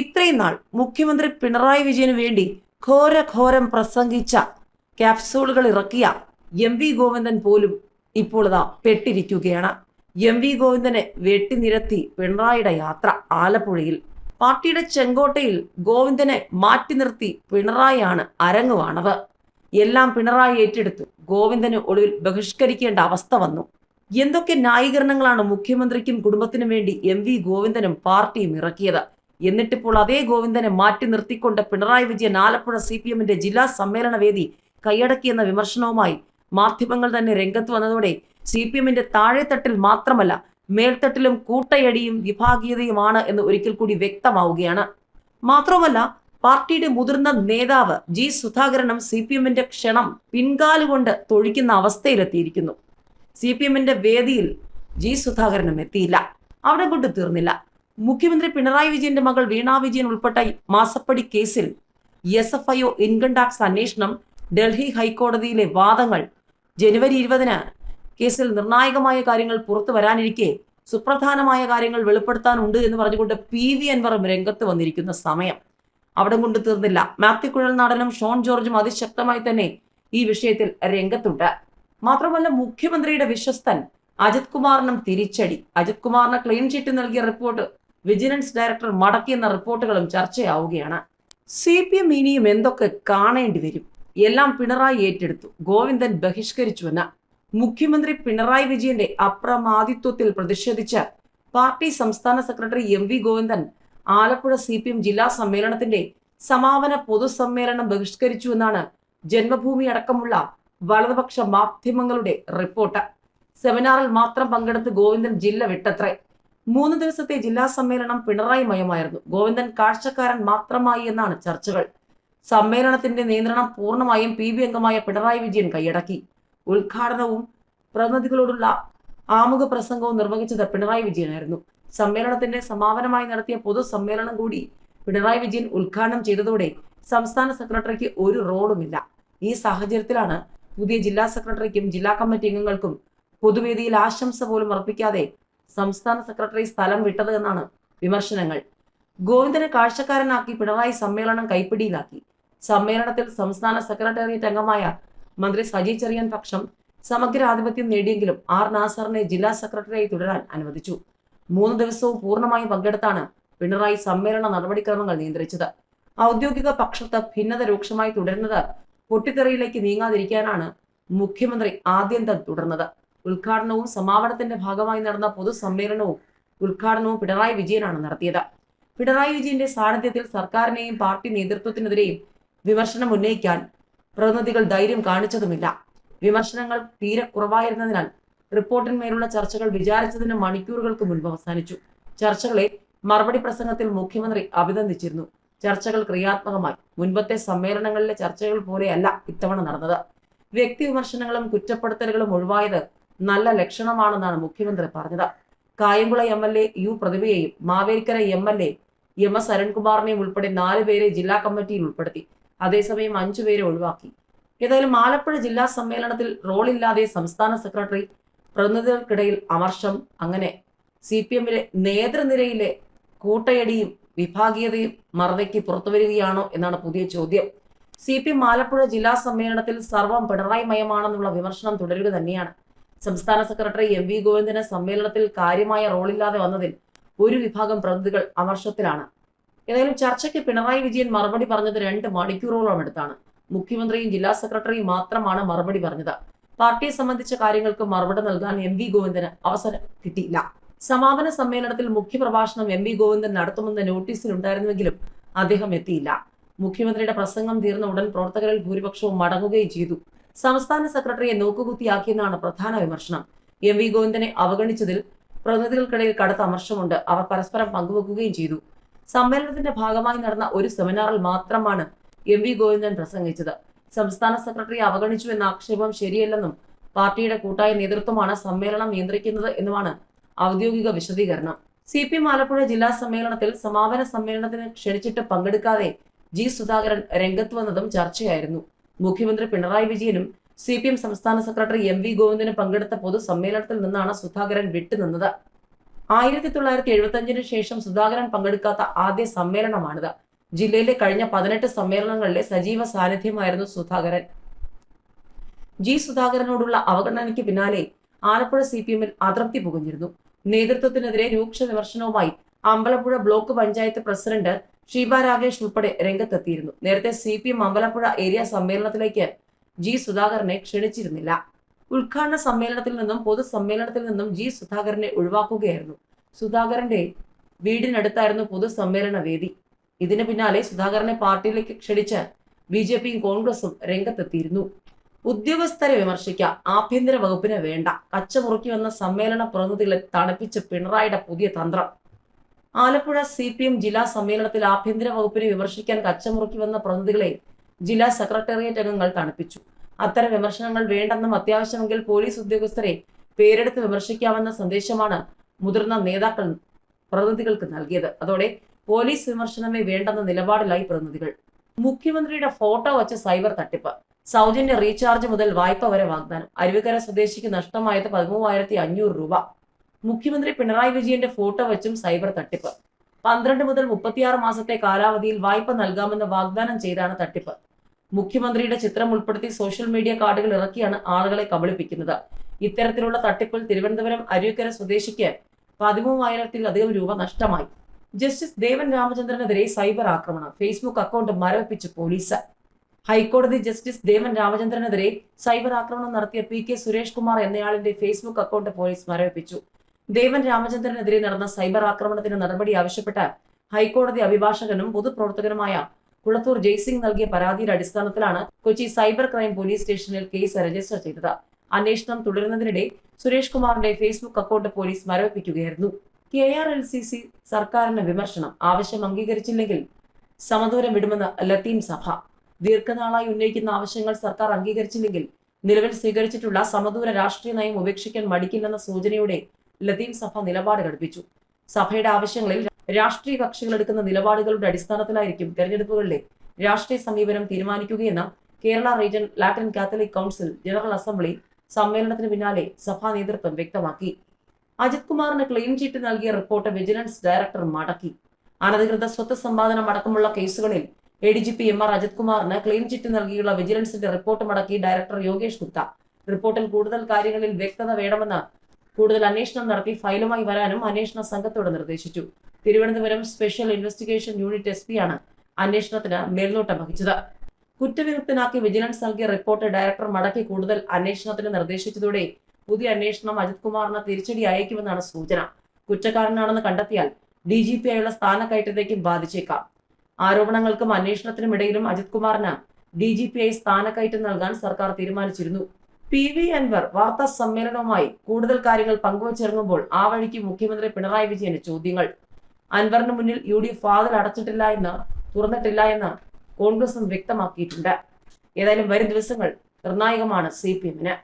ഇത്രയും നാൾ മുഖ്യമന്ത്രി പിണറായി വിജയന് വേണ്ടി ഘോരഘോരം പ്രസംഗിച്ച ക്യാപ്സൂളുകൾ ഇറക്കിയ എം വി ഗോവിന്ദൻ പോലും ഇപ്പോൾ ഇതാ പെട്ടിരിക്കുകയാണ്. എം വി ഗോവിന്ദനെ വെട്ടിനിരത്തി പിണറായിയുടെ യാത്ര ആലപ്പുഴയിൽ. പാർട്ടിയുടെ ചെങ്കോട്ടയിൽ ഗോവിന്ദനെ മാറ്റി നിർത്തി പിണറായിയാണ് അരങ്ങുവാണത് എല്ലാം പിണറായി ഏറ്റെടുത്തു. ഗോവിന്ദന് ഒടുവിൽ ബഹിഷ്കരിക്കേണ്ട അവസ്ഥ വന്നു. എന്തൊക്കെ ന്യായീകരണങ്ങളാണ് മുഖ്യമന്ത്രിക്കും കുടുംബത്തിനും വേണ്ടി എം വി ഗോവിന്ദനും പാർട്ടിയും ഇറക്കിയത്? എന്നിട്ടിപ്പോൾ അതേ ഗോവിന്ദനെ മാറ്റി നിർത്തിക്കൊണ്ട് പിണറായി വിജയൻ ആലപ്പുഴ സി പി എമ്മിന്റെ ജില്ലാ സമ്മേളന വേദി കൈയടക്കിയെന്ന വിമർശനവുമായി മാധ്യമങ്ങൾ തന്നെ രംഗത്ത് വന്നതോടെ സി പി എമ്മിന്റെ താഴെത്തട്ടിൽ മാത്രമല്ല മേൽത്തട്ടിലും കൂട്ടയടിയും വിഭാഗീയതയുമാണ് എന്ന് ഒരിക്കൽ കൂടി വ്യക്തമാവുകയാണ്. മാത്രമല്ല പാർട്ടിയുടെ മുതിർന്ന നേതാവ് ജി സുധാകരനും സി പി എമ്മിന്റെ ക്ഷണം പിൻകാലുകൊണ്ട് തൊഴിക്കുന്ന അവസ്ഥയിലെത്തിയിരിക്കുന്നു. സി പി എമ്മിന്റെ വേദിയിൽ ജി സുധാകരനും എത്തിയില്ല. അവിടെ കൊണ്ട് തീർന്നില്ല. മുഖ്യമന്ത്രി പിണറായി വിജയന്റെ മകൾ വീണ വിജയൻ ഉൾപ്പെട്ട മാസപ്പടി കേസിൽ S F I O income tax അന്വേഷണം ഡൽഹി ഹൈക്കോടതിയിലെ വാദങ്ങൾ ജനുവരി ഇരുപതിന് കേസിൽ നിർണായകമായ കാര്യങ്ങൾ പുറത്തു വരാനിരിക്കെ സുപ്രധാനമായ കാര്യങ്ങൾ വെളിപ്പെടുത്താനുണ്ട് എന്ന് പറഞ്ഞുകൊണ്ട് പി വി അൻവറും രംഗത്ത് വന്നിരിക്കുന്ന സമയം. അവിടെ കൊണ്ട് തീർന്നില്ല. മാത്യു കുഴൽനാടനും ഷോൺ ജോർജും അതിശക്തമായി തന്നെ ഈ വിഷയത്തിൽ രംഗത്തുണ്ട്. മാത്രമല്ല മുഖ്യമന്ത്രിയുടെ വിശ്വസ്തൻ അജിത് കുമാറിനും തിരിച്ചടി. അജിത് കുമാറിന് ക്ലീൻ ചിറ്റ് നൽകിയ റിപ്പോർട്ട് വിജിലൻസ് ഡയറക്ടർ മടക്കിയെന്ന റിപ്പോർട്ടുകളും ചർച്ചയാവുകയാണ്. സി പി എം ഇനിയും എന്തൊക്കെ കാണേണ്ടി വരും? എല്ലാം പിണറായി ഏറ്റെടുത്തു. ഗോവിന്ദൻ ബഹിഷ്കരിച്ചുവെന്ന് മുഖ്യമന്ത്രി പിണറായി വിജയന്റെ അപ്രമാദിത്വത്തിൽ പ്രതിഷേധിച്ച് പാർട്ടി സംസ്ഥാന secretary M V Govindan Alappuzha C P M ജില്ലാ സമ്മേളനത്തിന്റെ സമാപന പൊതുസമ്മേളനം ബഹിഷ്കരിച്ചുവെന്നാണ് ജന്മഭൂമി അടക്കമുള്ള വലതുപക്ഷ മാധ്യമങ്ങളുടെ റിപ്പോർട്ട്. സെമിനാറിൽ മാത്രം പങ്കെടുത്ത് ഗോവിന്ദൻ ജില്ല വിട്ടത്രേ. മൂന്ന് ദിവസത്തെ ജില്ലാ സമ്മേളനം പിണറായി മയമായിരുന്നു ഗോവിന്ദൻ കാഴ്ചക്കാരൻ മാത്രമായി എന്നാണ് ചർച്ചകൾ. സമ്മേളനത്തിന്റെ നിയന്ത്രണം പൂർണമായും പി ബി അംഗമായ പിണറായി വിജയൻ കൈയടക്കി. ഉദ്ഘാടനവും പ്രതിനിധികളോടുള്ള ആമുഖ പ്രസംഗവും നിർവഹിച്ചത് പിണറായി വിജയനായിരുന്നു. സമ്മേളനത്തിന്റെ സമാപനമായി നടത്തിയ പൊതുസമ്മേളനം കൂടി പിണറായി വിജയൻ ഉദ്ഘാടനം ചെയ്തതോടെ സംസ്ഥാന സെക്രട്ടറിക്ക് ഒരു റോളുമില്ല. ഈ സാഹചര്യത്തിലാണ് പുതിയ ജില്ലാ സെക്രട്ടറിക്കും ജില്ലാ കമ്മിറ്റി അംഗങ്ങൾക്കും പൊതുവേദിയിൽ ആശംസ പോലും അർപ്പിക്കാതെ സംസ്ഥാന സെക്രട്ടറി സ്ഥലം വിട്ടത് എന്നാണ് വിമർശനങ്ങൾ. ഗോവിന്ദനെ കാഴ്ചക്കാരനാക്കി പിണറായി സമ്മേളനം കൈപ്പിടിയിലാക്കി. സമ്മേളനത്തിൽ സംസ്ഥാന സെക്രട്ടേറിയറ്റ് അംഗമായ മന്ത്രി സജി ചെറിയൻ പക്ഷം സമഗ്ര ആധിപത്യം നേടിയെങ്കിലും ആർ നാസറിനെ ജില്ലാ സെക്രട്ടറിയായി തുടരാൻ അനുവദിച്ചു. മൂന്ന് ദിവസവും പൂർണമായും പങ്കെടുത്താണ് പിണറായി സമ്മേളന നടപടിക്രമങ്ങൾ നിയന്ത്രിച്ചത്. ഔദ്യോഗിക പക്ഷത്ത് ഭിന്നത രൂക്ഷമായി തുടരുന്നത് പൊട്ടിത്തെറിയിലേക്ക് നീങ്ങാതിരിക്കാനാണ് മുഖ്യമന്ത്രി ആദ്യന്തം തുടർന്നത്. ഉദ്ഘാടനവും സമാപനത്തിന്റെ ഭാഗമായി നടന്ന പൊതുസമ്മേളനവും ഉദ്ഘാടനവും പിണറായി വിജയനാണ് നടത്തിയത്. പിണറായി വിജയന്റെ സാന്നിധ്യത്തിൽ സർക്കാരിനെയും പാർട്ടി നേതൃത്വത്തിനെതിരെയും വിമർശനം ഉന്നയിക്കാൻ പ്രതിനിധികൾ ധൈര്യം കാണിച്ചതുമില്ല. വിമർശനങ്ങൾ തീരെ കുറവായിരുന്നതിനാൽ റിപ്പോർട്ടിന്മേലുള്ള ചർച്ചകൾ വിചാരിച്ചതിന് മണിക്കൂറുകൾക്ക് മുൻപ് അവസാനിച്ചു. ചർച്ചകളെ മറുപടി പ്രസംഗത്തിൽ മുഖ്യമന്ത്രി അഭിനന്ദിച്ചിരുന്നു. ചർച്ചകൾ ക്രിയാത്മകമായി. മുൻപത്തെ സമ്മേളനങ്ങളിലെ ചർച്ചകൾ പോലെയല്ല ഇത്തവണ നടന്നത്. വ്യക്തി വിമർശനങ്ങളും കുറ്റപ്പെടുത്തലുകളും ഒഴിവായത് നല്ല ലക്ഷണമാണെന്നാണ് മുഖ്യമന്ത്രി പറഞ്ഞത്. Kayamkulam M L A U പ്രതിഭയെയും Mavelikkara M L A M S അരുൺകുമാറിനെയും ഉൾപ്പെടെ നാല് പേരെ ജില്ലാ കമ്മിറ്റിയിൽ ഉൾപ്പെടുത്തി. അതേസമയം അഞ്ചു പേരെ ഒഴിവാക്കി. ഏതായാലും ആലപ്പുഴ ജില്ലാ സമ്മേളനത്തിൽ റോളില്ലാതെ സംസ്ഥാന സെക്രട്ടറി പ്രതിനിധികൾക്കിടയിൽ അമർഷം. അങ്ങനെ സി പി എമ്മിലെ നേതൃനിരയിലെ കൂട്ടയടിയും വിഭാഗീയതയും മറവയ്ക്ക് പുറത്തുവരികയാണോ എന്നാണ് പുതിയ ചോദ്യം. സി പി എം ആലപ്പുഴ ജില്ലാ സമ്മേളനത്തിൽ സർവം പിണറായി മയമാണെന്നുള്ള വിമർശനം തുടരുക തന്നെയാണ്. സംസ്ഥാന സെക്രട്ടറി എം വി ഗോവിന്ദന് സമ്മേളനത്തിൽ കാര്യമായ റോളില്ലാതെ വന്നതിൽ ഒരു വിഭാഗം പ്രതിനിധികൾ അമർഷത്തിലാണ്. ഏതായാലും ചർച്ചയ്ക്ക് പിണറായി വിജയൻ മറുപടി പറഞ്ഞത് രണ്ട് മണിക്കൂറോളം എടുത്താണ്. മുഖ്യമന്ത്രിയും ജില്ലാ സെക്രട്ടറിയും മാത്രമാണ് മറുപടി പറഞ്ഞത്. പാർട്ടിയെ സംബന്ധിച്ച കാര്യങ്ങൾക്ക് മറുപടി നൽകാൻ എം വി ഗോവിന്ദന് അവസരം കിട്ടിയില്ല. സമാപന സമ്മേളനത്തിൽ മുഖ്യപ്രഭാഷണം എം വി ഗോവിന്ദൻ നടത്തുമെന്ന നോട്ടീസിൽ ഉണ്ടായിരുന്നുവെങ്കിലും അദ്ദേഹം എത്തിയില്ല. മുഖ്യമന്ത്രിയുടെ പ്രസംഗം തീർന്ന ഉടൻ പ്രവർത്തകരിൽ ഭൂരിപക്ഷവും മടങ്ങുകയും ചെയ്തു. സംസ്ഥാന സെക്രട്ടറിയെ നോക്കുകുത്തിയാക്കിയെന്നാണ് പ്രധാന വിമർശനം. എം വി ഗോവിന്ദനെ അവഗണിച്ചതിൽ പ്രതിനിധികൾക്കിടയിൽ കടുത്ത അമർഷമുണ്ട്. അവർ പരസ്പരം പങ്കുവെക്കുകയും ചെയ്തു. സമ്മേളനത്തിന്റെ ഭാഗമായി നടന്ന ഒരു സെമിനാറിൽ മാത്രമാണ് എം വി ഗോവിന്ദൻ പ്രസംഗിച്ചത്. സംസ്ഥാന സെക്രട്ടറി അവഗണിച്ചു എന്ന ആക്ഷേപം ശരിയല്ലെന്നും പാർട്ടിയുടെ കൂട്ടായ നേതൃത്വമാണ് സമ്മേളനം നിയന്ത്രിക്കുന്നത് എന്നുമാണ് ഔദ്യോഗിക വിശദീകരണം. സി പി എം ആലപ്പുഴ ജില്ലാ സമ്മേളനത്തിൽ സമാപന സമ്മേളനത്തിന് ക്ഷണിച്ചിട്ട് പങ്കെടുക്കാതെ ജി സുധാകരൻ രംഗത്ത് വന്നതും ചർച്ചയായിരുന്നു. മുഖ്യമന്ത്രി പിണറായി വിജയനും സി പി എം സംസ്ഥാന സെക്രട്ടറി എം വി ഗോവിന്ദനും പങ്കെടുത്ത പൊതുസമ്മേളനത്തിൽ നിന്നാണ് സുധാകരൻ വിട്ടുനിന്നത് ആയിരത്തി തൊള്ളായിരത്തി എഴുപത്തി അഞ്ചിനു ശേഷം സുധാകരൻ പങ്കെടുക്കാത്ത ആദ്യ സമ്മേളനമാണിത്. ജില്ലയിലെ കഴിഞ്ഞ പതിനെട്ട് സമ്മേളനങ്ങളിലെ സജീവ സാന്നിധ്യമായിരുന്നു സുധാകരൻ. ജി സുധാകരനോടുള്ള അവഗണനയ്ക്ക് പിന്നാലെ ആലപ്പുഴ സി പി എമ്മിൽ അതൃപ്തി പുകഞ്ഞിരുന്നു. നേതൃത്വത്തിനെതിരെ രൂക്ഷ വിമർശനവുമായി അമ്പലപ്പുഴ ബ്ലോക്ക് പഞ്ചായത്ത് പ്രസിഡന്റ് ഷീബ രാകേഷ് ഉൾപ്പെടെ രംഗത്തെത്തിയിരുന്നു. നേരത്തെ C P M Ambalappuzha area സമ്മേളനത്തിലേക്ക് G സുധാകരനെ ക്ഷണിച്ചിരുന്നില്ല. ഉദ്ഘാടന സമ്മേളനത്തിൽ നിന്നും പൊതുസമ്മേളനത്തിൽ നിന്നും ജി സുധാകരനെ ഒഴിവാക്കുകയായിരുന്നു. സുധാകരന്റെ വീടിനടുത്തായിരുന്നു പൊതുസമ്മേളന വേദി. ഇതിന് പിന്നാലെ സുധാകരനെ പാർട്ടിയിലേക്ക് ക്ഷണിച്ച് ബി ജെ പിയും കോൺഗ്രസും രംഗത്തെത്തിയിരുന്നു. ഉദ്യോഗസ്ഥരെ വിമർശിക്കാം ആഭ്യന്തര വകുപ്പിന് വേണ്ട കച്ചമുറുക്കി വന്ന സമ്മേളന പ്രതിനിധികളെ തണുപ്പിച്ച് പിണറായിയുടെ പുതിയ തന്ത്രം. ആലപ്പുഴ സി പി എം ജില്ലാ സമ്മേളനത്തിൽ ആഭ്യന്തര വകുപ്പിനെ വിമർശിക്കാൻ കച്ചമുറുക്കി വന്ന പ്രതിനിധികളെ ജില്ലാ സെക്രട്ടേറിയറ്റ് അംഗങ്ങൾ തണുപ്പിച്ചു. അത്തരം വിമർശനങ്ങൾ വേണ്ടെന്നും അത്യാവശ്യമെങ്കിൽ പോലീസ് ഉദ്യോഗസ്ഥരെ പേരെടുത്ത് വിമർശിക്കാമെന്ന സന്ദേശമാണ് മുതിർന്ന നേതാക്കൾ പ്രതിനിധികൾക്ക് നൽകിയത്. അതോടെ പോലീസ് വിമർശനമേ വേണ്ടെന്ന നിലപാടിലായി പ്രതിനിധികൾ. മുഖ്യമന്ത്രിയുടെ ഫോട്ടോ വച്ച സൈബർ തട്ടിപ്പ്. സൗജന്യ റീചാർജ് മുതൽ വായ്പ വരെ വാഗ്ദാനം. അരുവിക്കര സ്വദേശിക്ക് നഷ്ടമായത് പതിമൂവായിരത്തി അഞ്ഞൂറ് രൂപ. മുഖ്യമന്ത്രി പിണറായി വിജയന്റെ ഫോട്ടോ വെച്ചും സൈബർ തട്ടിപ്പ്. പന്ത്രണ്ട് മുതൽ മുപ്പത്തിയാറ് മാസത്തെ കാലാവധിയിൽ വായ്പ നൽകാമെന്ന് വാഗ്ദാനം ചെയ്താണ് തട്ടിപ്പ്. മുഖ്യമന്ത്രിയുടെ ചിത്രം ഉൾപ്പെടുത്തി സോഷ്യൽ മീഡിയ കാർഡുകൾ ഇറക്കിയാണ് ആളുകളെ കബളിപ്പിക്കുന്നത്. ഇത്തരത്തിലുള്ള തട്ടിപ്പിൽ തിരുവനന്തപുരം അരുവിക്കര സ്വദേശിക്ക് പതിമൂവായിരത്തിലധികം രൂപ നഷ്ടമായി. ജസ്റ്റിസ് ദേവൻ രാമചന്ദ്രനെതിരെ സൈബർ ആക്രമണം. ഫേസ്ബുക്ക് അക്കൗണ്ട് മരവിപ്പിച്ച് പോലീസ്. ഹൈക്കോടതി ജസ്റ്റിസ് ദേവൻ രാമചന്ദ്രനെതിരെ സൈബർ ആക്രമണം നടത്തിയ പി കെ സുരേഷ് കുമാർ എന്നയാളിന്റെ ഫേസ്ബുക്ക് അക്കൗണ്ട് പോലീസ് മരവിപ്പിച്ചു. ദേവൻ രാമചന്ദ്രനെതിരെ നടന്ന സൈബർ ആക്രമണത്തിന് നടപടി ആവശ്യപ്പെട്ട് ഹൈക്കോടതി അഭിഭാഷകനും പൊതുപ്രവർത്തകനുമായ കുളത്തൂർ ജയ്സിംഗ് നൽകിയ പരാതിയുടെ അടിസ്ഥാനത്തിലാണ് കൊച്ചി സൈബർ ക്രൈം പോലീസ് സ്റ്റേഷനിൽ കേസ് രജിസ്റ്റർ ചെയ്തത്. അന്വേഷണം തുടരുന്നതിനിടെ സുരേഷ് കുമാറിന്റെ Facebook account police മരവിപ്പിക്കുകയായിരുന്നു. K R L C C സർക്കാരിന് വിമർശനം ആവശ്യം അംഗീകരിച്ചില്ലെങ്കിൽ സമദൂരം വിടുമെന്ന് ലത്തീം സഭ. ദീർഘനാളായി ഉന്നയിക്കുന്ന ആവശ്യങ്ങൾ സർക്കാർ അംഗീകരിച്ചില്ലെങ്കിൽ നിലവിൽ സ്വീകരിച്ചിട്ടുള്ള സമദൂര രാഷ്ട്രീയ നയം ഉപേക്ഷിക്കാൻ മടിക്കില്ലെന്ന സൂചനയോടെ ലത്തീം സഭ നിലപാട് ഘടിപ്പിച്ചു സഭയുടെ ആവശ്യങ്ങളിൽ രാഷ്ട്രീയ കക്ഷികൾ എടുക്കുന്ന നിലപാടുകളുടെ അടിസ്ഥാനത്തിലായിരിക്കും തെരഞ്ഞെടുപ്പുകളിലെ രാഷ്ട്രീയ സമീപനം തീരുമാനിക്കുകയെന്ന് Kerala region Latin Catholic council general assembly സമ്മേളനത്തിന് പിന്നാലെ സഭാ നേതൃത്വം വ്യക്തമാക്കി. അജിത് കുമാറിന് ക്ലെയിം ചീറ്റ് നൽകിയ റിപ്പോർട്ട് വിജിലൻസ് ഡയറക്ടർ മടക്കി. അനധികൃത സ്വത്ത് സമ്പാദനം അടക്കമുള്ള കേസുകളിൽ A D G P M R Ajith കുമാറിന് ക്ലെയിം ചിറ്റ് നൽകിയുള്ള വിജിലൻസിന്റെ റിപ്പോർട്ട് മടക്കി ഡയറക്ടർ യോഗേഷ് ഗുപ്ത. റിപ്പോർട്ടിൽ കൂടുതൽ കാര്യങ്ങളിൽ വ്യക്തത വേണമെന്ന് കൂടുതൽ അന്വേഷണം നടത്തി ഫയലുമായി വരാനും അന്വേഷണ സംഘത്തോട് നിർദ്ദേശിച്ചു. Thiruvananthapuram special investigation unit S ആണ് അന്വേഷണത്തിന് മേൽനോട്ടം വഹിച്ചത്. കുറ്റവിമുക്തനാക്കി വിജിലൻസ് നൽകിയ റിപ്പോർട്ട് ഡയറക്ടർ മടക്കി കൂടുതൽ അന്വേഷണത്തിന് നിർദ്ദേശിച്ചതോടെ പുതിയ അന്വേഷണം അജിത് കുമാറിന് തിരിച്ചടി അയക്കുമെന്നാണ് സൂചന. കുറ്റക്കാരനാണെന്ന് കണ്ടെത്തിയാൽ ഡി ജി പി ആയുള്ള സ്ഥാനക്കയറ്റത്തേക്കും ബാധിച്ചേക്കാം. ആരോപണങ്ങൾക്കും അന്വേഷണത്തിനും ഇടയിലും അജിത് കുമാറിന് ഡി ജി പി ആയി സ്ഥാനക്കയറ്റം നൽകാൻ സർക്കാർ തീരുമാനിച്ചിരുന്നു. പി വി അൻവർ വാർത്താ സമ്മേളനവുമായി കൂടുതൽ കാര്യങ്ങൾ പങ്കുവച്ചിറങ്ങുമ്പോൾ ആ വഴിക്ക് മുഖ്യമന്ത്രി പിണറായി വിജയന് ചോദ്യങ്ങൾ. അൻവറിന് മുന്നിൽ യു ഡി എഫ് വാതിൽ അടച്ചിട്ടില്ല എന്ന് തുറന്നിട്ടില്ല എന്ന് കോൺഗ്രസും വ്യക്തമാക്കിയിട്ടുണ്ട്. ഏതായാലും വരും ദിവസങ്ങൾ നിർണായകമാണ് സി പി എമ്മിന്.